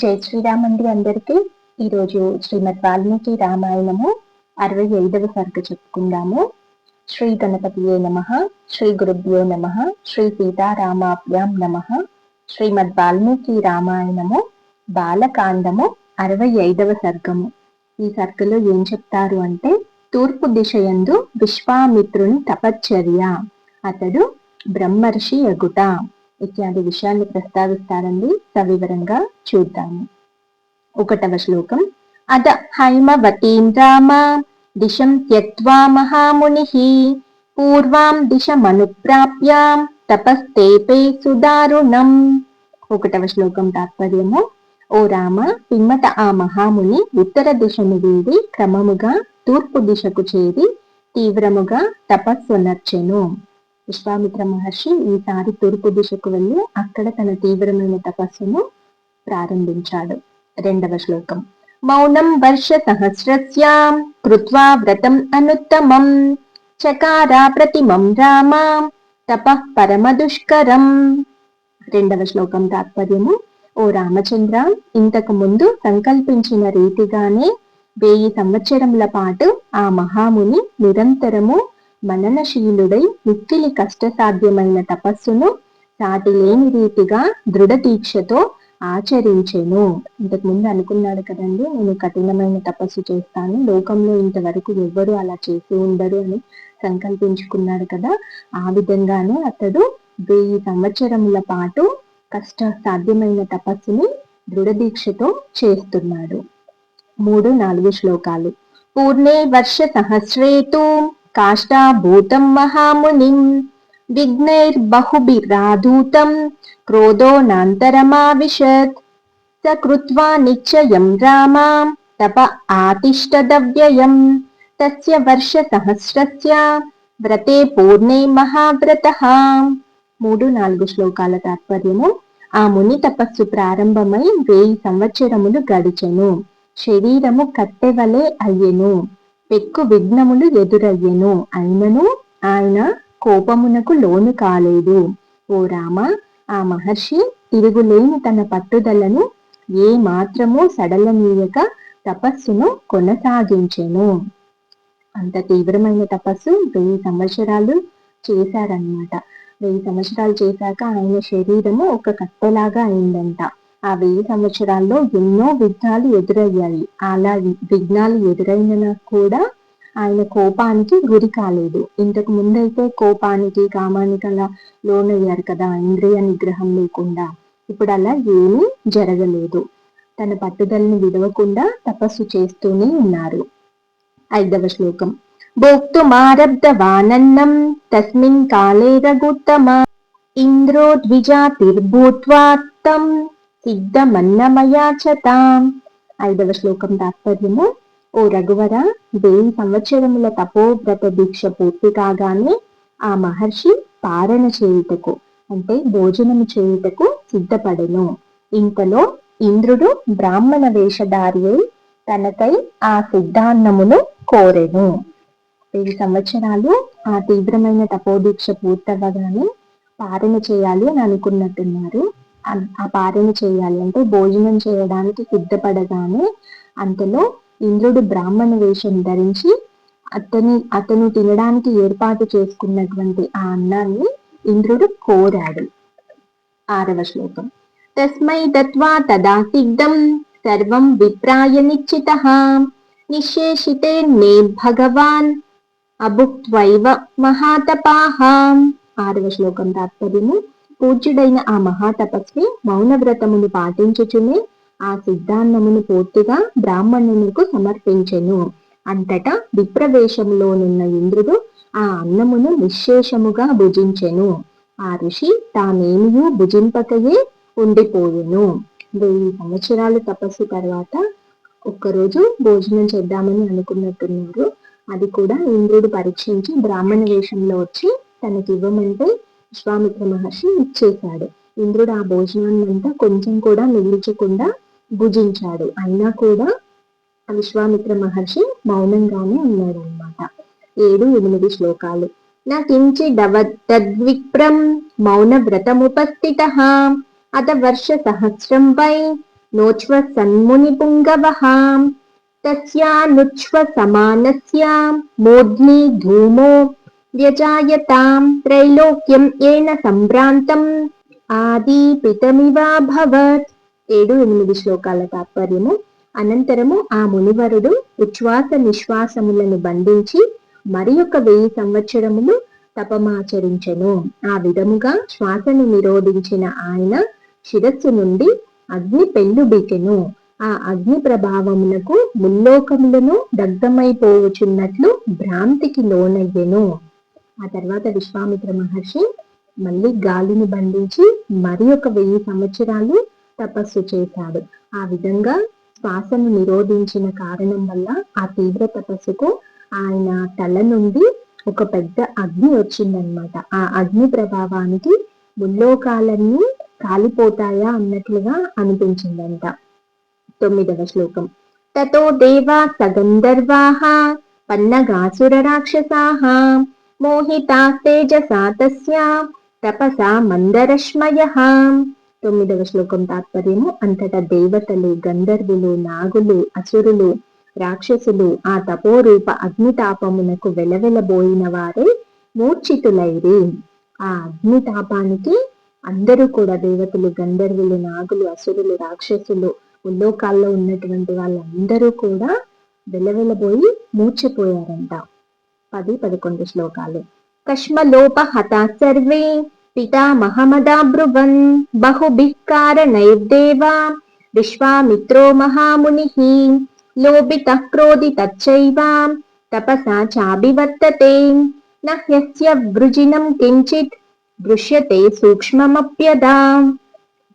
జై శ్రీరామ్ అండి అందరికీ. ఈరోజు శ్రీమద్ వాల్మీకి రామాయణము అరవై ఐదవ సరుకు చెప్పుకుందాము. శ్రీ గణపతియే నమ శ్రీ గురుభ్యో నమ శ్రీ సీతారామాభ్యాం నమ. శ్రీమద్ వాల్మీకి రామాయణము బాలకాండము అరవై ఐదవ సర్గము. ఈ సర్గలో ఏం చెప్తారు అంటే తూర్పు దిశ యందు విశ్వామిత్రుని తపశ్చర్య. అతడు బ్రహ్మర్షి ఎగుట. ఇత్యాది విషయాన్ని ప్రస్తావిస్తారండి. సవివరంగా చూద్దాము. ఒకటవ శ్లోకం. అద హైమవతీం రామ దిశం త్యక్వా మహాముని. పూర్వాం దిశమనుప్రాప్యాం తపస్తేపే సుదారుణం. ఒకటవ శ్లోకం తాత్పర్యము. ఓ రామ పిమ్మట ఆ మహాముని ఉత్తర దిశను వీడి క్రమముగా తూర్పు దిశకు చేరి తీవ్రముగా తపస్సునర్చెను విశ్వామిత్ర మహర్షి ఈసారి తూర్పు దిశకు వెళ్ళి అక్కడ తన తీవ్రమైన తపస్సును ప్రారంభించాడు. రెండవ శ్లోకం. మౌనం వర్ష సహస్రస్యాం కృత్వా వ్రతం అనుత్తమం చకారా ప్రతిమం రామ తప పరమ దుష్కరం రెండవ శ్లోకం తాత్పర్యము. ఓ రామచంద్ర ఇంతకు ముందు సంకల్పించిన రీతిగానే వెయ్యి సంవత్సరముల పాటు ఆ మహాముని నిరంతరము మననశీలుడై మిక్కిలి కష్టసాధ్యమైన తపస్సును సాటి లేని రీతిగా దృఢ దీక్షతో ఆచరించెను. ఇంతకు ముందు అనుకున్నాడు కదండి నేను కఠినమైన తపస్సు చేస్తాను లోకంలో ఇంతవరకు ఎవ్వరు అలా చేసి ఉండరు అని సంకల్పించుకున్నాడు కదా. ఆ విధంగానే అతడు వెయ్యి సంవత్సరముల పాటు కష్ట సాధ్యమైన తపస్సుని దృఢదీక్షతో చేస్తున్నాడు. మూడు నాలుగు శ్లోకాలు. పూర్ణే వర్ష సహస్రేతు కాష్టాభూతం మహామునిం విఘ్నైర్బహుభిరాధూతం క్రోధో నాంతరమావిశత్ స కృత్వా నిశ్చయం రామా తప ఆతిష్టదవ్యయం తస్య వర్ష సహస్రస్య వ్రతే పూర్ణే మహావ్రత మూడు నాలుగు శ్లోకాల తాత్పర్యము. ఆ ముని తపస్సు ప్రారంభమై వెయ్యి సంవత్సరములు గడిచెను. శరీరము కట్టెవలే అయ్యెను. పెక్కు విఘ్నములు ఎదురయ్యెను. అయినను ఆయన కోపమునకు లోను కాలేదు. ఓ రామ ఆ మహర్షి తిరుగులేని తన పట్టుదలను ఏ మాత్రము సడలనీయక తపస్సును కొనసాగించెను. అంత తీవ్రమైన తపస్సు వెయ్యి సంవత్సరాలు చేశారనమాట వెయ్యి సంవత్సరాలు చేశాక ఆయన శరీరము ఒక కట్టెలాగా అయిందంట. ఆ వెయ్యి సంవత్సరాల్లో ఎన్నో విఘ్నాలు ఎదురయ్యాయి. అలా విఘ్నాలు ఎదురైన కూడా ఆయన కోపానికి గురి కాలేదు. ఇంతకు ముందైతే కోపానికి కామానికి అలా లోనయ్యారు కదా ఇంద్రియ నిగ్రహం లేకుండా. ఇప్పుడు అలా ఏమీ జరగలేదు. తన పట్టుదలని విడవకుండా తపస్సు చేస్తూనే ఉన్నారు. ఐదవ శ్లోకం. భోక్తుమారబ్ధవానన్నం తస్మిన్ కాలే రఘుత్తమ. ఇంద్రో ద్విజాతిర్భూత్వాత్తం సిద్ధమన్నమయాచతాం. ఐదవ శ్లోకం తాత్పర్యము. ఓ రఘువర వెయ్యి సంవత్సరముల తపోవ్రత దీక్ష పూర్తి కాగానే ఆ మహర్షి పారణ చేయుటకు అంటే భోజనము చేయుటకు సిద్ధపడెను. ఇంతలో ఇంద్రుడు బ్రాహ్మణ వేషధారి అయి తనకై ఆ సిద్ధాన్నమును కోరెను. వెయ్యి సంవత్సరాలు ఆ తీవ్రమైన తపోదీక్ష పూర్తవగానే పారణ చేయాలి అని అనుకున్నట్టున్నారు. ఆ పార్యను చేయాలి. అంటే భోజనం చేయడానికి సిద్ధపడగానే అంతలో ఇంద్రుడు బ్రాహ్మణ వేషం ధరించి అతని అతను తినడానికి ఏర్పాటు చేసుకున్నటువంటి ఆ అన్నాన్ని ఇంద్రుడు కోరాడు. ఆరవ శ్లోకం. తస్మై దత్వా తదా సిద్ధం. సర్వం విప్రాయ నిశ్చిత. నిశేషితే నే భగవాన్. అభుక్వైవ మహాతపాహ ఆరవ శ్లోకం తాత్పర్యము. పూజ్యుడైన ఆ మహాతపస్వి మౌనవ్రతమును పాటించుచునే ఆ సిద్ధాన్నమును పూర్తిగా బ్రాహ్మణునికు సమర్పించెను. అంతటా విప్రవేశంలోనున్న ఇంద్రుడు ఆ అన్నమును నిశ్శేషముగా భుజించెను. ఆ ఋషి తానేమియూ భుజింపకయే ఉండిపోయెను. వెయ్యి సంవత్సరాల తపస్సు తర్వాత ఒక్కరోజు భోజనం చేద్దామని అనుకున్నట్టున్నారు. అది కూడా ఇంద్రుడు పరీక్షించి బ్రాహ్మణ వేషంలో వచ్చి తనకి ఇవ్వమంటే విశ్వామిత్ర మహర్షి ఇచ్చేశాడు. ఇంద్రుడు ఆ భోజనాన్ని అంతా కొంచెం కూడా మిగిల్చకుండా భుజించాడు. అయినా కూడా విశ్వామిత్ర మహర్షి మౌనంగానే ఉన్నాడు అనమాట ఏడు ఎనిమిది శ్లోకాలు. నకించిడవద్విప్రం మౌన వ్రతముపస్థిత. అత వర్ష సహస్రం వై నోచ్వ సన్ముని పుంగవః. తస్యానుచ్వ సమానస్య మోద్ని ధూమో వ్యజాయతాం త్రైలోక్యం ఏన సంభ్రాంతం ఆదీపితమివాభవత్ ఏడు ఎనిమిది శ్లోకాల తాత్పర్యము. అనంతరము ఆ మునివరుడు ఉచ్ఛ్వాస నిశ్వాసములను బంధించి మరి ఒక వెయ్యి సంవత్సరములు తపమాచరించెను. ఆ విధముగా శ్వాసను నిరోధించిన ఆయన శిరస్సు నుండి అగ్ని పెళ్ళుబికెను ఆ అగ్ని ప్రభావమునకు ముల్లోకములను దగ్ధమైపోవచున్నట్లు భ్రాంతికి లోనయ్యెను. ఆ తర్వాత విశ్వామిత్ర మహర్షి మళ్ళీ గాలిని బంధించి మరి ఒక వెయ్యి సంవత్సరాలు తపస్సు చేశాడు. ఆ విధంగా శ్వాసను నిరోధించిన కారణం వల్ల ఆ తీవ్ర తపస్సుకు ఆయన తల నుండి ఒక పెద్ద అగ్ని వచ్చిందనమాట ఆ అగ్ని ప్రభావానికి ముల్లోకాలన్నీ కాలిపోతాయా అన్నట్లుగా అనిపించిందంట. తొమ్మిదవ శ్లోకం. తతో దేవా సగంధర్వాహ పన్నగాసుర రాక్షసాహ మోహితా తేజసా తస్య తపసా మందరశ్మయ. తొమ్మిదవ శ్లోకం తాత్పర్యము అంతటా దేవతలు గంధర్వులు నాగులు అసురులు రాక్షసులు ఆ తపోరూప అగ్నితాపమునకు వెలవెలబోయిన వారే మూర్ఛితులైరి. ఆ అగ్నితాపానికి అందరూ కూడా దేవతలు గంధర్వులు నాగులు అసురులు రాక్షసులు ఉల్లోకాల్లో ఉన్నటువంటి వాళ్ళందరూ కూడా వెలవెలబోయి మూర్చిపోయారంట పది పదకొండు శ్లోకాలు. కష్మలోప హత సర్వే పితామహమదాబ్రువన్ బహుభిః కారణైర్దేవా విశ్వామిత్రో మహామునిః లోభితः క్రోధితచ్చైవ తపసా చాభివర్తతే నహ్యస్య వృజినం కించిత్ దృశ్యతే సూక్ష్మమప్యదా.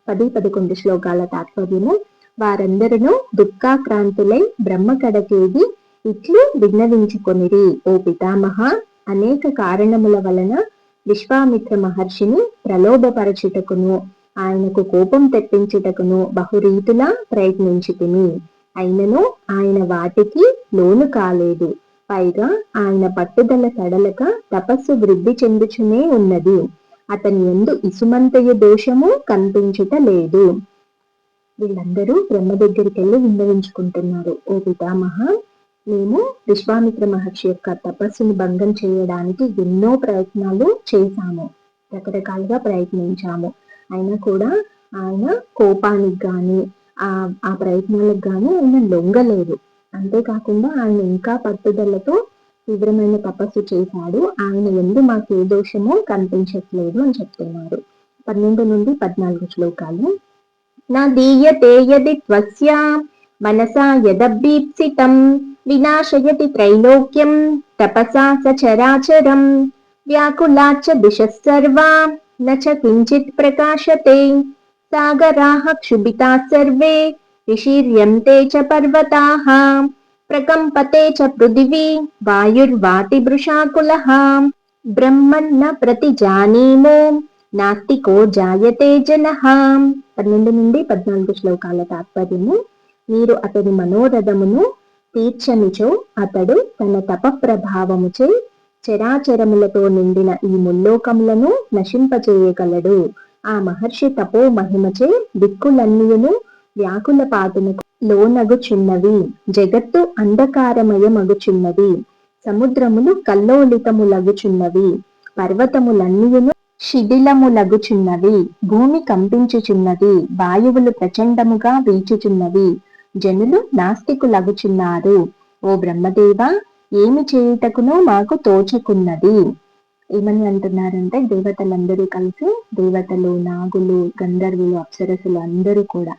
పది పదకొండు శ్లోకాల తాత్పర్యము. వారందరూ దుఃఖాక్రాంతులై బ్రహ్మ కడకేది ఇట్లు విన్నవించుకొనిరి ఓ పితామహ! అనేక కారణముల వలన విశ్వామిత్ర మహర్షిని ప్రలోభపరచుటకును ఆయనకు కోపం తెప్పించుటకును బహురీతులా ప్రయత్నించుకుని అయినను ఆయన వాటికి లోను కాలేదు. పైగా ఆయన పట్టుదల సడలక తపస్సు వృద్ధి చెందుచునే ఉన్నది. అతని ఎందు ఇసుమంతయ దోషము కనిపించుట లేదు. వీళ్ళందరూ బ్రహ్మ దగ్గరికి వెళ్ళి విన్నవించుకుంటున్నారు. ఓ పితామహ! మేము విశ్వామిత్ర మహర్షి యొక్క తపస్సును భంగం చేయడానికి ఎన్నో ప్రయత్నాలు చేశాము. రకరకాలుగా ప్రయత్నించాము. అయినా కూడా ఆయన కోపానికి కానీ ఆ ఆ ప్రయత్నాలకు కానీ ఆయన లొంగలేదు. అంతేకాకుండా ఆయన ఇంకా పట్టుదలతో తీవ్రమైన తపస్సు చేశాడు. ఆయన ఎందు మాకు ఏ దోషమో కనిపించట్లేదు అని చెప్తున్నారు. పన్నెండు నుండి పద్నాలుగు శ్లోకాలు. నా దీయతే యది త్వస్య మనసా యదభీప్సితం వినాశయతి త్రైలోక్యం తపసా సచరాచరం వ్యాకులాచ దిశ సర్వా కించిత్ ప్రకాశతే సాగరాహ క్షుభితా సర్వే విశీర్యంతే చ పర్వతాః ప్రకంపతే చ పృథివీ వాయుర్వాతి వృషాకులః బ్రహ్మన్న ప్రతి ప్రతిజానీమో నాస్తికో జాయతే జనః పన్నెండు నుండి పద్నాలుగు శ్లోకాల తాత్పర్యము మీరు అతని మనోరథమును తీర్చనిచో అతడు తన తప ప్రభావముచే చరాచరములతో నిండిన ఈ ముల్లోకములను నశింపచేయగలడు ఆ మహర్షి తపో మహిమచే దిక్కులన్నీయును వ్యాకుల పాటునకు లోనగుచున్నవి. జగత్తు అంధకారమయమగుచున్నది. సముద్రములు కల్లోలితములగుచున్నవి. పర్వతములన్నీయును శిథిలములగుచున్నవి. భూమి కంపించుచున్నది. వాయువులు ప్రచండముగా వీచుచున్నవి. జనులు నాస్తికులగుచున్నారు. ఓ బ్రహ్మదేవ ఏమి చేయుటకునో మాకు తోచకున్నది. ఏమని అంటున్నారంటే దేవతలందరూ కలిసి దేవతలు నాగులు గంధర్వులు అప్సరసులు అందరూ కూడా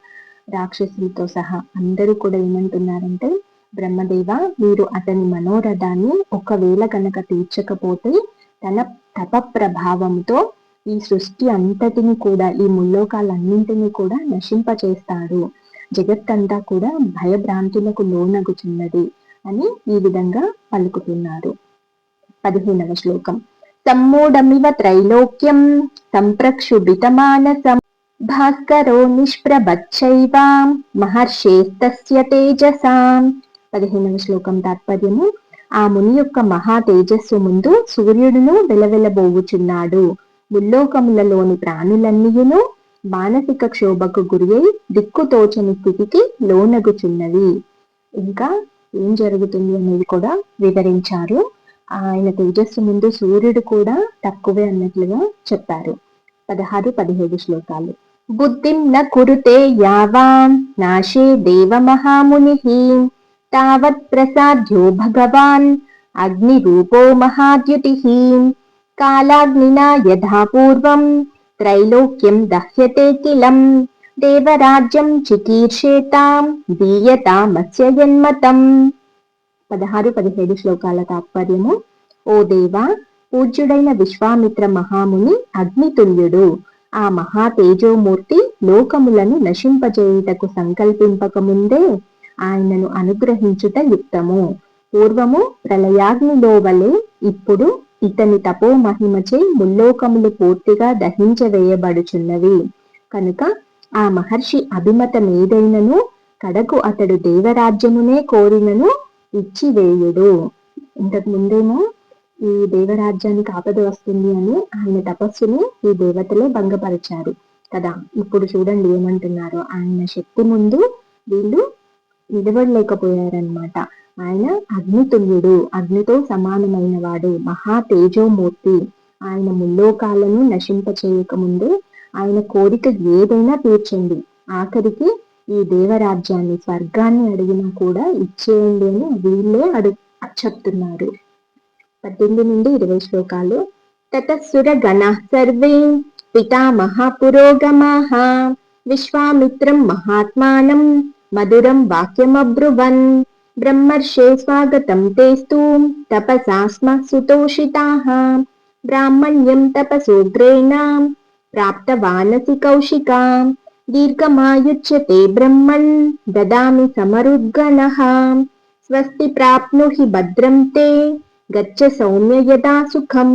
రాక్షసులతో సహా అందరూ కూడా ఏమంటున్నారంటే బ్రహ్మదేవ మీరు అతని మనోరథాన్ని ఒకవేళ కనుక తీర్చకపోతే తన తప ప్రభావంతో ఈ సృష్టి అంతటిని కూడా ఈ ముల్లోకాలన్నింటినీ కూడా నశింపచేస్తాడు జగత్తంతా కూడా భయభ్రాంతులకు లోనగుచున్నది అని ఈ విధంగా పలుకుతున్నారు. పదిహేనవ శ్లోకం. సమ్మూఢమివ త్రైలోక్యం సంప్రక్షుభితమానసం. భాస్కరో నిష్ప్రభచ్చైవాం. మహర్షేస్తస్య తేజసాం. పదిహేనవ శ్లోకం తాత్పర్యము. ఆ ముని యొక్క మహా తేజస్సు ముందు సూర్యుడును వెలవెలబోవుచున్నాడు. ముల్లోకములలోని ప్రాణులన్నీయును మానసిక క్షోభకు గురి అయి దిక్కుతోచని స్థితికి లోనగుచున్నది ఇంకా ఏం జరుగుతుంది అనేది కూడా వివరించారు. ఆయన తేజస్సు ముందు సూర్యుడు కూడా తక్కువే అన్నట్లుగా చెప్పారు. పదహారు పదిహేడు శ్లోకాలు. బుద్ధిం న కురుతే యావాం నాశే దేవ మహాముని తావత్ ప్రసాద్యో భగవాన్ అగ్ని రూపో మహాద్యుతి కాలాగ్నినా యథా పూర్వం త్రైలోక్యం దహ్యతే కిలం దేవరాజ్యం చికీర్షేతాం దీయతామస్య జన్మతం పదహారు పదిహేడు శ్లోకాల తాత్పర్యము ఓ దేవా పూజ్యుడైన విశ్వామిత్ర మహాముని అగ్నితుల్యుడు ఆ మహా తేజోమూర్తి లోకములను నశింపజేయుటకు సంకల్పింపక ముందే ఆయనను అనుగ్రహించుట యుక్తము. పూర్వము ప్రళయాగ్నిలో వలె ఇప్పుడు ఇతని తపో మహిమచే ముల్లోకములు పూర్తిగా దహించవేయబడుచున్నవి. కనుక ఆ మహర్షి అభిమతమేదైనను కడకు అతడు దేవరాజ్యమునే కోరినను ఇచ్చివేయుడు. ఇంతకు ముందేమో ఈ దేవరాజ్యానికి ఆపద వస్తుంది అని ఆయన తపస్సుని ఈ దేవతలే భంగపరిచారు కదా. ఇప్పుడు చూడండి ఏమంటున్నారు. ఆయన శక్తి ముందు వీళ్ళు నిలబడలేకపోయారనమాట ఆయన అగ్నితుల్యుడు అగ్నితో సమానమైన వాడు మహా తేజోమూర్తి ఆయన ముల్లోకాలను నశింపచేయకముందే ఆయన కోరిక ఏదైనా తీర్చండి ఆఖరికి ఈ దేవరాజ్యాన్ని స్వర్గాన్ని అడిగినా కూడా ఇచ్చేయండి అని వీళ్ళే అడు చెప్తున్నారు. పద్దెనిమిది నుండి ఇరవై శ్లోకాలు. తతసుర గణ సర్వే పితామహ పురోగమాహ విశ్వామిత్రం మహాత్మానం మధురం వాక్యమబ్రువన్ బ్రహ్మర్షే స్వాగతం తేస్తూ తపసా స్మ సుతోషితాః బ్రాహ్మణ్యం తపసోగ్రేణ ప్రాప్తవానసి కౌశికా దీర్ఘమాయుచ్యతే బ్రహ్మన్ దదామి సమరుద్గణః స్వస్తి ప్రాప్నుహి భద్రం తే గచ్చ సౌమ్య యథా సుఖం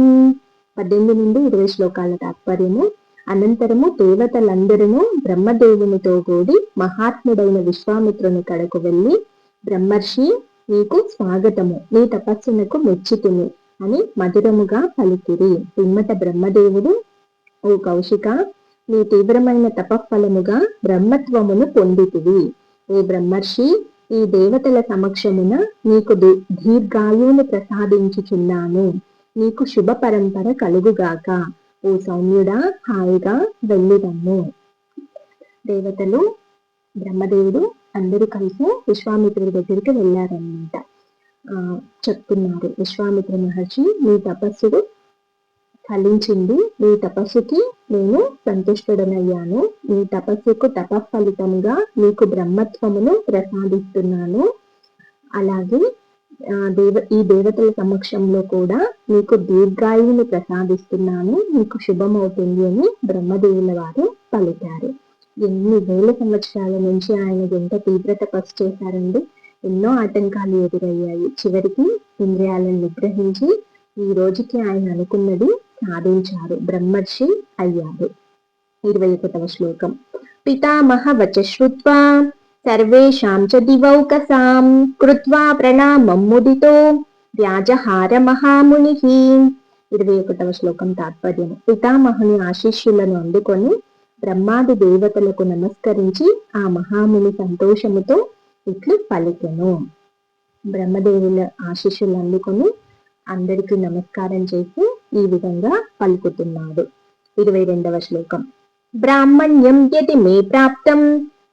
పద్దెనిమిది నుండి ఇరవై శ్లోకాల తాత్పర్యము. అనంతరము దేవతలందరూ బ్రహ్మదేవునితో కూడి మహాత్ముడైన విశ్వామిత్రుని కడకు వెళ్ళి బ్రహ్మర్షి నీకు స్వాగతము. నీ తపస్సునకు మెచ్చుతుని అని మధురముగా పలికిరి. పిమ్మట బ్రహ్మదేవుడు ఓ కౌశిక నీ తీవ్రమైన తపఫలముగా బ్రహ్మత్వమును పొందితివి. ఓ బ్రహ్మర్షి ఈ దేవతల సమక్షమున నీకు దీర్ఘాయువును ప్రసాదించుచున్నాను. నీకు శుభ పరంపర కలుగుగాక. ఓ సౌమ్యుడా హాయిగా వెళ్ళిదమ్ము దేవతలు బ్రహ్మదేవుడు అందరూ కలిసి విశ్వామిత్రుడి దగ్గరికి వెళ్ళారనమాట ఆ చెప్తున్నారు విశ్వామిత్ర మహర్షి మీ తపస్సుడు ఫలించింది. మీ తపస్సుకి నేను సంతుష్టుడనయ్యాను. మీ తపస్సుకు తపఫలితంగా మీకు బ్రహ్మత్వమును ప్రసాదిస్తున్నాను. అలాగే దేవ ఈ దేవతల సమక్షంలో కూడా మీకు దీర్ఘాయువుని ప్రసాదిస్తున్నాను. మీకు శుభమవుతుంది అని బ్రహ్మదేవుల వారు పలికారు. ఎన్ని వేల సంవత్సరాల నుంచి ఆయన ఎంత తీవ్రత పసు చేశారండి ఎన్నో ఆటంకాలు ఎదురయ్యాయి. చివరికి ఇంద్రియాలను నిగ్రహించి ఈ రోజుకి ఆయన అనుకున్నది సాధించారు. బ్రహ్మర్షి అయ్యారు. ఇరవై ఒకటవ శ్లోకం. పితామహ వచశ్రుత్వా సర్వేషాం చ దివౌకసాం కృత్వా ప్రణామం ముదితో వ్యాజహార మహాముని ఇరవై ఒకటవ శ్లోకం తాత్పర్యం. పితామహుని ఆశిష్యులను అందుకొని బ్రహ్మాది దేవతలకు నమస్కరించి ఆ మహాముని సంతోషముతో ఇట్లు పలికెను. బ్రహ్మదేవుల ఆశిష్యులు అందుకొని అందరికీ నమస్కారం చేసి ఈ విధంగా పలుకుతున్నాడు. ఇరవై రెండవ శ్లోకం. బ్రాహ్మణ్యం యది మే ప్రాప్తం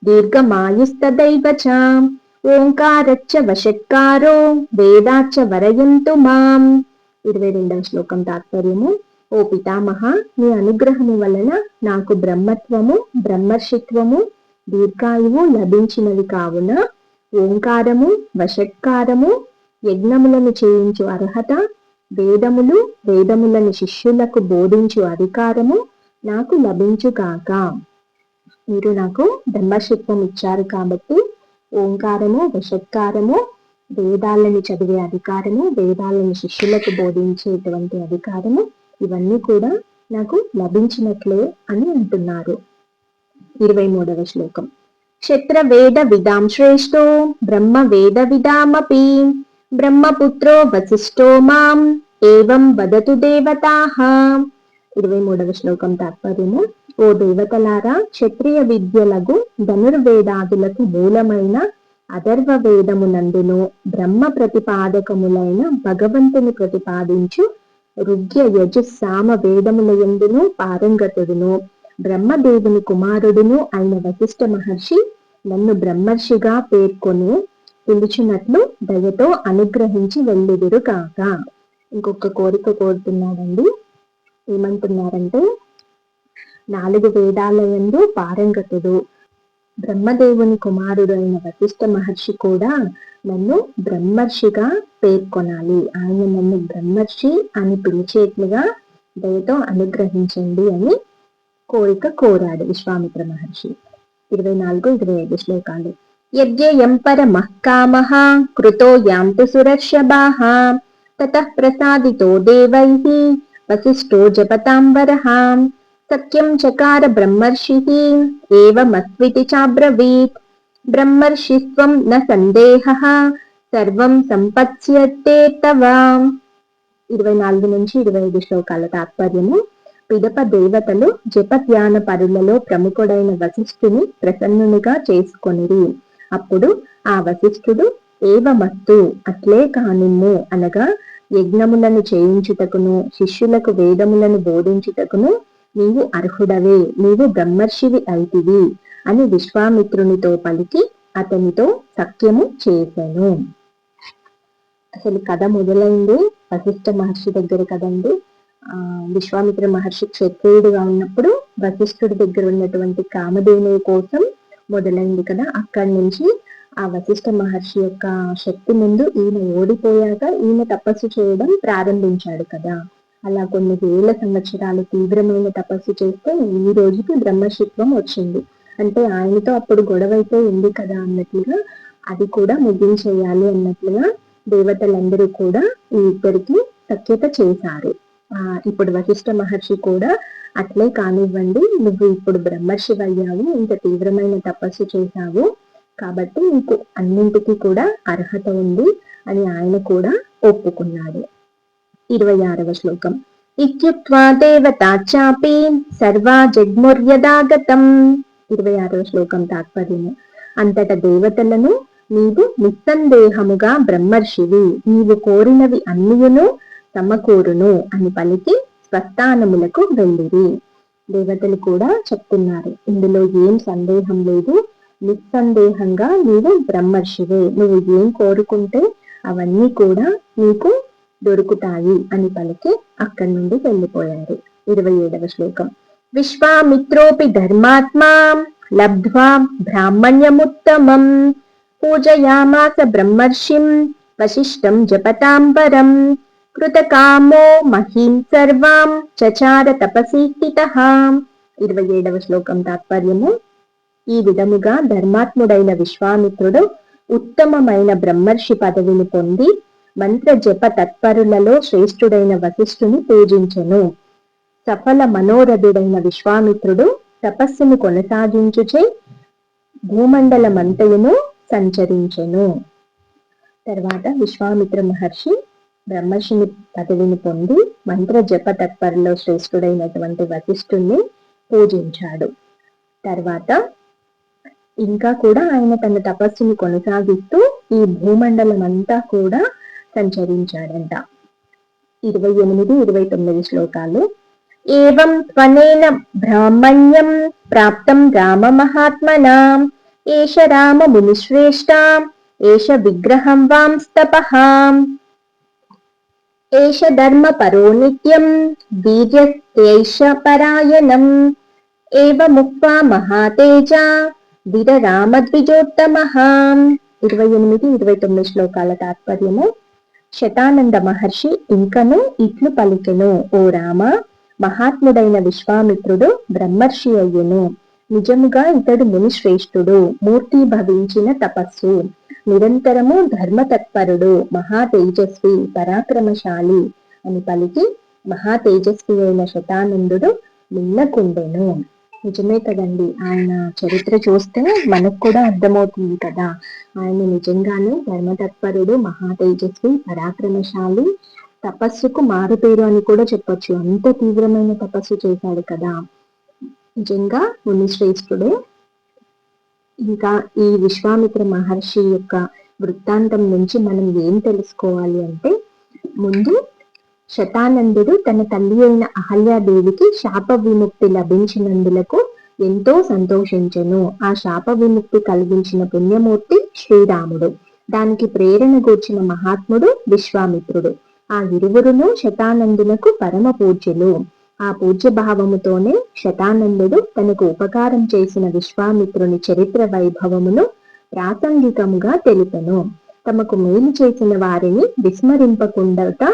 దీర్ఘమాయుస్తదైవ చ ఓంకారచ్చ వషట్కారో వేదాచ్చ వరయంతు మాం. ఇరవై రెండవ శ్లోకం తాత్పర్యము ఓ పితామహ నీ అనుగ్రహము వలన నాకు బ్రహ్మత్వము బ్రహ్మర్షిత్వము దీర్ఘాయువు లభించినవి కావున ఓంకారము వషట్కారము యజ్ఞములను చేయించు అర్హత వేదములు వేదములను శిష్యులకు బోధించు అధికారము నాకు లభించుగాక మీరు నాకు బ్రహ్మశిత్వం ఇచ్చారు కాబట్టి ఓంకారము వషత్కారము వేదాలను చదివే అధికారము వేదాలను శిష్యులకు బోధించేటువంటి అధికారము ఇవన్నీ కూడా నాకు లభించినట్లే అని అంటున్నారు. ఇరవై మూడవ శ్లోకం. క్షత్ర వేద విదాం శ్రేష్టో బ్రహ్మ వేద విదామపి. బ్రహ్మపుత్రో వశిష్ఠో మాం ఏవం వదతు దేవతాహ ఇరవై మూడవ శ్లోకం తాత్పర్యము. ఓ దేవతలారా క్షత్రియ విద్యలకు ధనుర్వేదాదులకు మూలమైన అధర్వ వేదమునందును బ్రహ్మ ప్రతిపాదకములైన భగవంతుని ప్రతిపాదించు రుగ్య యజు సామ వేదముల ఎందును పారంగతుడును బ్రహ్మదేవుని కుమారుడును అయిన వశిష్ఠ మహర్షి నన్ను బ్రహ్మర్షిగా పేర్కొని పిలిచినట్లు దయతో అనుగ్రహించి వెళ్ళిదురు కాక. ఇంకొక కోరిక కోరుతున్నాడండి. ఏమంటున్నారంటే నాలుగు వేదాల ఎందు పారంగతుడు బ్రహ్మదేవుని కుమారుడు అయిన వశిష్ఠ మహర్షి కూడా నన్ను బ్రహ్మర్షిగా పేర్కొనాలి. ఆయన నన్ను బ్రహ్మర్షి అని పిలిచేట్లుగా దయతో అనుగ్రహించండి అని కోరిక కోరాడు విశ్వామిత్ర మహర్షి. ఇరవై నాలుగు ఇరవై ఐదు శ్లోకాలు. యజ్ఞయం పరమః కామః కృతో యాంతు సురర్షభాః తతః ప్రసాదితో దేవైః వశిష్ఠో జపతాంబరః సత్యం చకార బ్రహ్మర్షి ఏమస్వితి చాబ్రవీత్ బ్రహ్మర్షిత్వం న సందేహ సర్వం సంపత్స్యతే తవ ఇరవై నాలుగు నుంచి ఇరవై ఐదు శ్లోకాల తాత్పర్యము. పిదప దేవతలు జప ధ్యాన పరులలో ప్రముఖుడైన వశిష్ఠుని ప్రసన్నునిగా చేసుకొనిరి. అప్పుడు ఆ వశిష్ఠుడు ఏవమత్తు అట్లే కానిమ్ము అనగా యజ్ఞములను చేయించుటకును శిష్యులకు వేదములను బోధించుటకును నీవు అర్హుడవే నీవు బ్రహ్మర్షివి అయితివి అని విశ్వామిత్రునితో పలికి అతనితో సఖ్యము చేశాను అసలు కథ మొదలైంది వశిష్ఠ మహర్షి దగ్గర కదండి. ఆ విశ్వామిత్ర మహర్షి క్షత్రియుడుగా ఉన్నప్పుడు వశిష్ఠుడి దగ్గర ఉన్నటువంటి కామధేనువు కోసం మొదలైంది కదా. అక్కడి నుంచి ఆ వశిష్ఠ మహర్షి యొక్క శక్తి ముందు ఈయన ఓడిపోయాక ఈయన తపస్సు చేయడం ప్రారంభించాడు కదా. అలా కొన్ని వేల సంవత్సరాలు తీవ్రమైన తపస్సు చేస్తే ఈ రోజుకి బ్రహ్మశిత్వం వచ్చింది. అంటే ఆయనతో అప్పుడు గొడవ అయితే ఉంది కదా అన్నట్లుగా అది కూడా ముగించేయాలి అన్నట్లుగా దేవతలందరూ కూడా ఈ ఇద్దరికి సఖ్యత చేశారు. ఆ ఇప్పుడు వశిష్ఠ మహర్షి కూడా అట్లే కానివ్వండి నువ్వు ఇప్పుడు బ్రహ్మశివయ్యావు ఇంత తీవ్రమైన తపస్సు చేశావు కాబట్టి నీకు అన్నింటికి కూడా అర్హత ఉంది అని ఆయన కూడా ఒప్పుకున్నాడు. ఇరవై ఆరవ శ్లోకం. ఇత్యుక్వా దేవతా చాపి సర్వా జగ్ముర్యదాగతం. ఇరవై ఆరవ శ్లోకం తాత్పర్యము. అంతట దేవతలను నీవు నిస్సందేహముగా బ్రహ్మర్షివి. నీవు కోరినవి అన్నియును సమకూరును అని పలికి స్వస్థానములకు వెళ్ళిరి. దేవతలు కూడా చెప్తున్నారు ఇందులో ఏం సందేహం లేదు. నిస్సందేహంగా నీవు బ్రహ్మర్షివే. నువ్వు ఏం కోరుకుంటే అవన్నీ కూడా నీకు దొరుకుతాయి అని పలికి అక్కడి నుండి వెళ్ళిపోయారు. ఇరవై ఏడవ శ్లోకం. విశ్వామిత్రోపి ధర్మాత్మా లబ్ధ్వా బ్రాహ్మణ్యముత్తమం. పూజయామాస బ్రహ్మర్షిం వశిష్టం జపతాంబరం కృతకామో మహీం సర్వాం చచార తపసి ఇరవై ఏడవ శ్లోకం తాత్పర్యము. ఈ విధముగా ధర్మాత్ముడైన విశ్వామిత్రుడు ఉత్తమమైన బ్రహ్మర్షి పదవిని పొంది మంత్ర జప తత్పరులలో శ్రేష్ఠుడైన వశిష్ఠుని పూజించెను. సఫల మనోరథుడైన విశ్వామిత్రుడు తపస్సును కొనసాగించుచే భూమండలమంతయును సంచరించెను. తర్వాత విశ్వామిత్ర మహర్షి బ్రహ్మర్షిని పదవిని పొంది మంత్ర జప తత్పరలో శ్రేష్ఠుడైనటువంటి వశిష్ఠుణ్ణి పూజించాడు. తర్వాత ఇంకా కూడా ఆయన తన తపస్సుని కొనసాగిస్తూ ఈ భూమండలం అంతా కూడా సంచరించాడంట. ఇరవై ఎనిమిది ఇరవై తొమ్మిది శ్లోకాలు. ఏం త్వనేన బ్రాహ్మణ్యం ప్రాప్తం రామ మహాత్మనా. ఏష రామ మునిశ్రేష్ట. ఏష విగ్రహం వాంస్తపః ఏష ధర్మ పరో నిత్యం వీర్యస్యైష పరాయణం. ఏవముక్వా మహాతేజ విరరామద్విజోత్తమ ఇరవై ఎనిమిది ఇరవై తొమ్మిది శ్లోకాల తాత్పర్యము. శతానంద మహర్షి ఇంకను ఇట్లు పలికెను ఓ రామ మహాత్ముడైన విశ్వామిత్రుడు బ్రహ్మర్షి అయ్యెను. నిజముగా ఇతడు ముని శ్రేష్ఠుడు మూర్తి భవించిన తపస్సు. నిరంతరము ధర్మ తత్పరుడు మహా తేజస్వి పరాక్రమశాలి అని పలికి మహా తేజస్వి అయిన శతానందుడు నిన్నకుండెను. నిజమే కదండి. ఆయన చరిత్ర చూస్తే మనకు కూడా అర్థమవుతుంది కదా. ఆయన నిజంగానే ధర్మతత్పరుడు మహా తేజస్వి పరాక్రమశాలి తపస్సుకు మారుపేరు అని కూడా చెప్పొచ్చు. అంత తీవ్రమైన తపస్సు చేశాడు కదా. నిజంగా మునిశ్రేష్ఠుడే ఇంకా ఈ విశ్వామిత్ర మహర్షి యొక్క వృత్తాంతం నుంచి మనం ఏం తెలుసుకోవాలి అంటే ముందు శతానందుడు తన తల్లి అయిన అహల్యాదేవికి శాప విముక్తి లభించినందులకు ఎంతో సంతోషించెను. ఆ శాప విముక్తి కలిగించిన పుణ్యమూర్తి శ్రీరాముడు. దానికి ప్రేరణ గూర్చిన మహాత్ముడు విశ్వామిత్రుడు. ఆ ఇరువురును శతానందునకు పరమ పూజ్యులు. ఆ పూజ్య భావముతోనే శతానందుడు తనకు ఉపకారం చేసిన విశ్వామిత్రుని చరిత్ర వైభవమును ప్రాసంగికముగా తెలిపెను. తమకు మేలు చేసిన వారిని విస్మరింపకుండా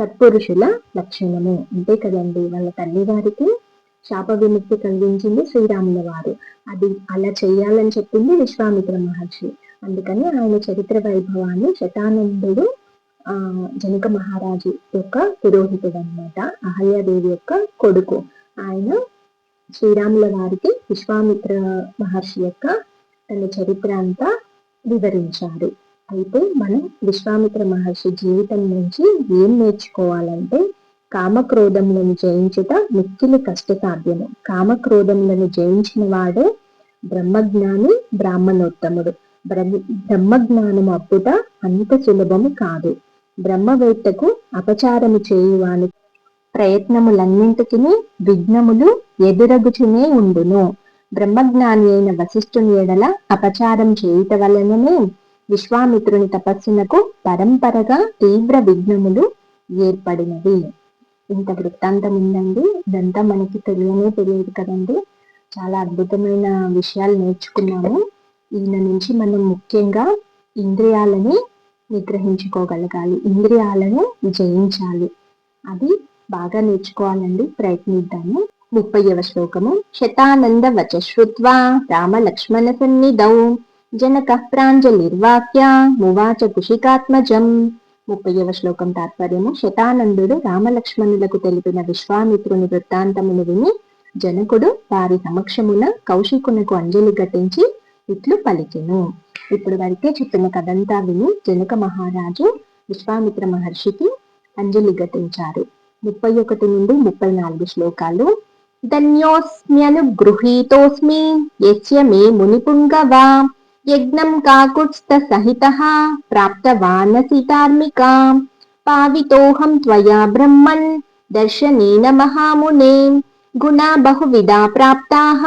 సత్పురుషుల లక్షణము. అంతే కదండి వాళ్ళ తల్లి వారికి శాప విముక్తి కలిగించింది శ్రీరాముల వారు. అది అలా చేయాలని చెప్పింది విశ్వామిత్ర మహర్షి. అందుకని ఆయన చరిత్ర వైభవాన్ని శతానందుడు ఆ జనక మహారాజు యొక్క పురోహితుడు అనమాట అహల్యాదేవి యొక్క కొడుకు. ఆయన శ్రీరాముల వారికి విశ్వామిత్ర మహర్షి యొక్క తన చరిత్ర అంతా వివరించారు. అయితే మనం విశ్వామిత్ర మహర్షి జీవితం నుంచి ఏం నేర్చుకోవాలంటే కామక్రోధములను జయించుట మిక్కిలి కష్టసాధ్యము. కామక్రోధములను జయించిన వాడే బ్రహ్మజ్ఞాని బ్రాహ్మణోత్తముడు. బ్రహ్మజ్ఞానం అప్పుట అంత సులభము కాదు. బ్రహ్మవేత్తకు అపచారము చేయువాని ప్రయత్నములన్నింటికి విఘ్నములు ఎదురగుచునే ఉండును. బ్రహ్మజ్ఞాని అయిన వశిష్ఠుని ఎడల అపచారం చేయుట వలననే విశ్వామిత్రుని తపస్సునకు పరంపరగా తీవ్ర విఘ్నములు ఏర్పడినవి. ఇంత వృత్తాంతం ఉందండి ఇదంతా మనకి తెలియనే తెలియదు కదండి. చాలా అద్భుతమైన విషయాలు నేర్చుకున్నాము. ఈయన నుంచి మనం ముఖ్యంగా ఇంద్రియాలని నిగ్రహించుకోగలగాలి. ఇంద్రియాలను జయించాలి. అది బాగా నేర్చుకోవాలండి. ప్రయత్నిద్దాము. ముప్పైవ శ్లోకము. శతానంద వచ శ్రుత్వా రామ లక్ష్మణ సన్నిధౌ. జనక ప్రాంజలిర్వాక్య మువాచ కుషికాత్మజం ముప్పైవ శ్లోకం తాత్పర్యము. శతానందుడు రామలక్ష్మణులకు తెలిపిన విశ్వామిత్రుని వృత్తాంతమును విని జనకుడు వారి సమక్షమున కౌశికునకు అంజలి ఘటించి ఇట్లు పలికెను. ఇప్పుడు వరకే చెప్పిన కథంతా విని జనక మహారాజు విశ్వామిత్ర మహర్షికి అంజలి ఘటించారు. ముప్పై ఒకటి నుండి ముప్పై నాలుగు శ్లోకాలు. ధన్యోస్మ్యను గృహీతోస్మి యస్య మే మునిపుంగవా. యజ్ఞం కాకుత్స్థ సహిత ప్రాప్తవానసి ధార్మికా పావితోహం త్వయా బ్రహ్మన్ దర్శనేన మహామునే గుణా బహువిధా ప్రాప్తాః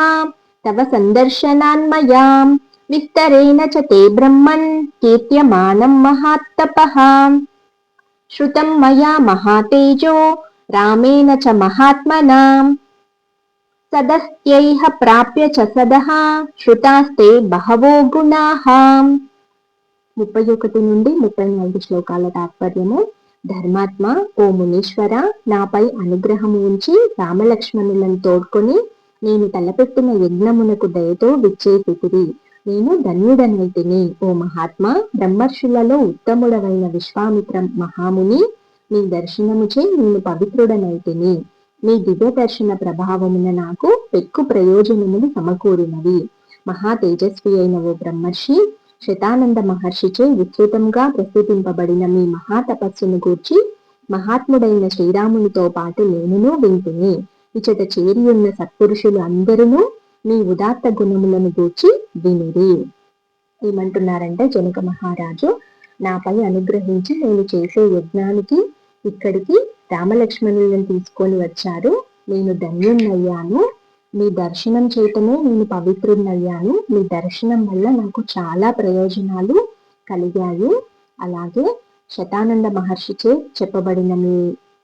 తవ సందర్శనాన్మయా విస్తరేణ చ తే బ్రహ్మన్ కీర్త్యమానం మహాత్తపః श्रुतं मया महातेजो रामेण च महात्मना సదస్యైహ ప్రాప్య చ సదహ శృతాస్తే బహవో గుణాహ ముప్పై ఒకటి నుండి ముప్పై నాలుగు శ్లోకాల తాత్పర్యము. ధర్మాత్మ ఓ మునీశ్వర నాపై అనుగ్రహము ఉంచి రామలక్ష్మణులను తోడ్కొని నేను తలపెట్టిన యజ్ఞమునకు దయతో విచ్చేసితిరి నేను ధన్యుడనైతిని ఓ మహాత్మా బ్రహ్మర్షులలో ఉత్తముడవైన విశ్వామిత్ర మహాముని నీ దర్శనముచే నేను పవిత్రుడనైతిని. నీ దివ్య దర్శన ప్రభావమున నాకు పెక్కు ప్రయోజనములు సమకూరినవి. మహా తేజస్వి అయిన ఓ బ్రహ్మర్షి శతానంద మహర్షిచే విస్తృతంగా ప్రస్తుతింపబడిన మీ మహా తపస్సును గూర్చి మహాత్ముడైన శ్రీరామునితో పాటు నేనును వింటిని. ఇచట చేరి ఉన్న సత్పురుషులు అందరూ మీ ఉదాత్త గుణములను గూర్చి వినిరి ఏమంటున్నారంటే జనక మహారాజు నాపై అనుగ్రహించి నేను చేసే యజ్ఞానికి ఇక్కడికి రామలక్ష్మణులను తీసుకొని వచ్చారు. నేను ధన్యున్నయ్యాను మీ దర్శనం చేతనే నేను పవిత్రున్నయ్యాను మీ దర్శనం వల్ల నాకు చాలా ప్రయోజనాలు కలిగాయి. అలాగే శతానంద మహర్షిచే చెప్పబడిన మీ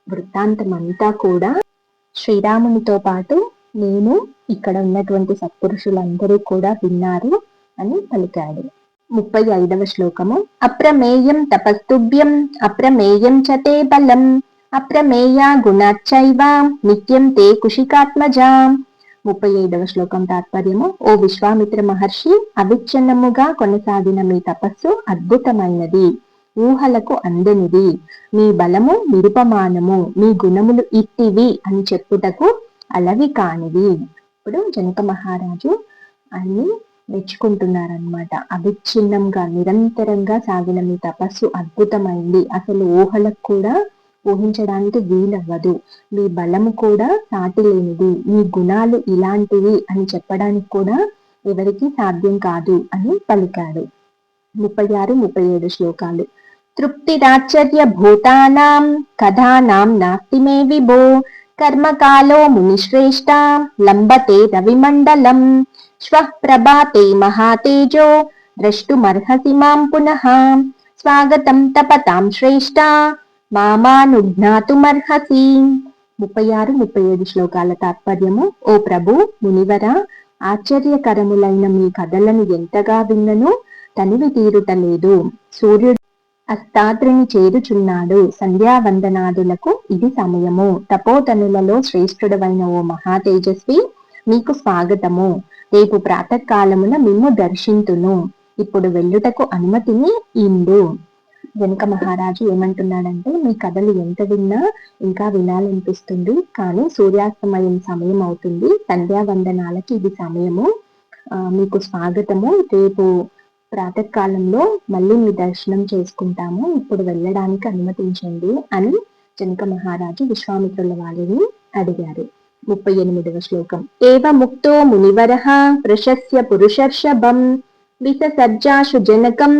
వృత్తాంతం అంతా కూడా శ్రీరామునితో పాటు నేను ఇక్కడ ఉన్నటువంటి సత్పురుషులందరూ కూడా విన్నారు అని పలికాడు. ముప్పై ఐదవ శ్లోకము. అప్రమేయం తపస్తుభ్యం అప్రమేయం చతే బలం అప్రమేయ గుణాచైవ నిత్యం తే కుషికాత్మజా ముప్పై ఐదవ శ్లోకం తాత్పర్యము. ఓ విశ్వామిత్ర మహర్షి అవిచ్ఛిన్నముగా కొనసాగిన మీ తపస్సు అద్భుతమైనది. ఊహలకు అందనిది. మీ బలము నిరుపమానము. మీ గుణములు ఇట్టివి అని చెప్పుటకు అలవి కానివి ఇప్పుడు జనక మహారాజు అన్ని మెచ్చుకుంటున్నారనమాట అవిచ్ఛిన్నంగా నిరంతరంగా సాగిన మీ తపస్సు అద్భుతమైంది. అసలు ఊహలకు కూడా ఊహించడానికి వీలవ్వదు. మీ బలము కూడా సాటి లేనిది మీ గుణాలు ఇలాంటివి అని చెప్పడానికి కూడా ఎవరికి సాధ్యం కాదు అని పలికాడు. ముప్పై ఆరు ముప్పై ఏడు శ్లోకాలు తృప్తిరాచర్య భూతానాం కథానాం నాస్తిమే విభో. కర్మకాలో మునిశ్రేష్ట లంబతే రవిమండలం. శ్వ ప్రభాతే మహాతేజో ద్రష్టుమర్హసి మాం పునః. స్వాగతం తపతాం శ్రేష్ట మామానుజ్ఞాతుమర్హసి. ముప్పై ఆరు ముప్పై ఏడు శ్లోకాల తాత్పర్యము. ఓ ప్రభు మునివర ఆశ్చర్యకరములైన మీ కథలను ఎంతగా విన్నను? తనివి తీరుట లేదు సూర్యుడు అస్తాద్రిని చేరుచున్నాడు. సంధ్యావందనాదులకు ఇది సమయము. తపోతనులలో శ్రేష్ఠుడవైన ఓ మహా తేజస్వి మీకు స్వాగతము. రేపు ప్రాతకాలమున మిమ్ము దర్శింతును. ఇప్పుడు వెళ్ళుటకు అనుమతిని ఇందు వెనుక మహారాజు ఏమంటున్నాడంటే మీ కథలు ఎంత విన్నా ఇంకా వినాలనిపిస్తుంది కానీ సూర్యాస్తమయం సమయం అవుతుంది సంధ్యావందనాలకి ఇది సమయము. మీకు స్వాగతము. రేపు ప్రాతకాలంలో మళ్ళీ మీ దర్శనం చేసుకుంటాము. ఇప్పుడు వెళ్ళడానికి అనుమతించండి అని జనక మహారాజు విశ్వామిత్రుల వారిని అడిగారు. ముప్పై ఎనిమిదవ శ్లోకం. ఏవ ముక్తో మునివర ప్రశస్య పురుషర్షభం విససజ్జాషు జనకం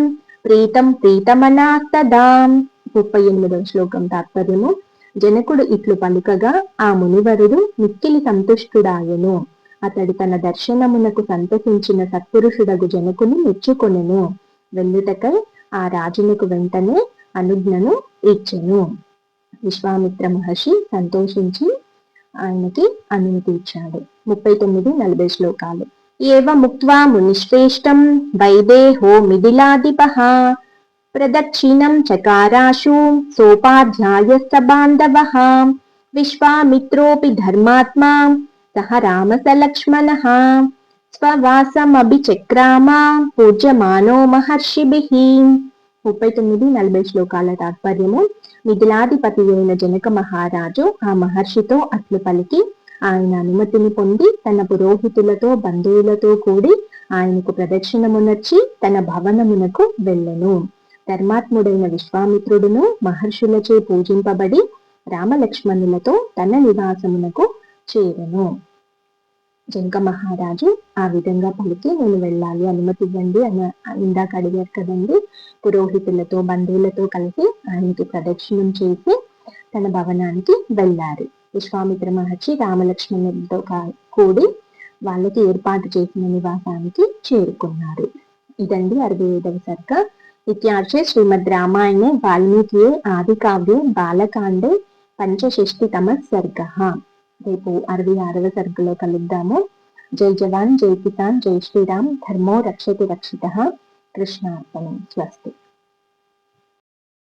ప్రీతం ప్రీతమనా తదాం ముప్పై ఎనిమిదవ శ్లోకం తాత్పర్యము. జనకుడు ఇట్లు పలుకగా ఆ మునివరుడు మిక్కిలి సంతుష్టుడాయను. అతడు తన దర్శనమునకు సంతసించిన సత్పురుషుడగు జనకుని మెచ్చుకొనెను. వెన్నుటకై ఆ రాజునకు వెంటనే అనుజ్ఞను ఇచ్చెను. విశ్వామిత్ర మహర్షి సంతోషించి ఆయనకి అనుమతి ఇచ్చాడు. ముప్పై తొమ్మిది నలభై శ్లోకాలు. ఏవముక్త్వా మునిశ్రేష్టం వైదేహో మిథిలాధిపः ప్రదక్షిణం చకారాశు సోపాధ్యాయస్త బాంధవः విశ్వామిత్రోపి ధర్మాత్మా సహ రామసలక్ష్మణः స్వవాసమభిచక్రామ పూజ్యమానో మహర్షిభిః ముప్పై తొమ్మిది నలభై శ్లోకాల తాత్పర్యము మిథిలాధిపతి అయిన జనక మహారాజు ఆ మహర్షితో అట్లు పలికి ఆయన అనుమతిని పొంది తన పురోహితులతో బంధువులతో కూడి ఆయనకు ప్రదక్షిణమునర్చి తన భవనమునకు వెళ్ళెను. ధర్మాత్ముడైన విశ్వామిత్రుడును మహర్షులచే పూజింపబడి రామలక్ష్మణులతో తన నివాసమునకు చేరెను. జంక మహారాజు ఆ విధంగా పలికి నేను వెళ్ళాలి అనుమతి ఇవ్వండి అని ఇందాక అడిగారు కదండి. పురోహితులతో బంధువులతో కలిసి ఆయనకి ప్రదక్షిణం చేసి తన భవనానికి వెళ్ళారు. విశ్వామిత్ర మహర్షి రామలక్ష్మణులతో కూడి వాళ్ళకి ఏర్పాటు చేసిన నివాసానికి చేరుకున్నారు. ఇదండి అరవై ఐదవ సర్గ. ఇత్యార్చే శ్రీమద్ రామాయణే వాల్మీకి ఆది కావ్యే బాలకాండే పంచషష్టితమ సర్గ. రేపు అరవై ఆరవ సర్గలో కలుద్దాము. జై జవాన్ జై కిసాన్ జై శ్రీరామ్. ధర్మో రక్షతి రక్షిత. కృష్ణార్పణం. స్వస్తి.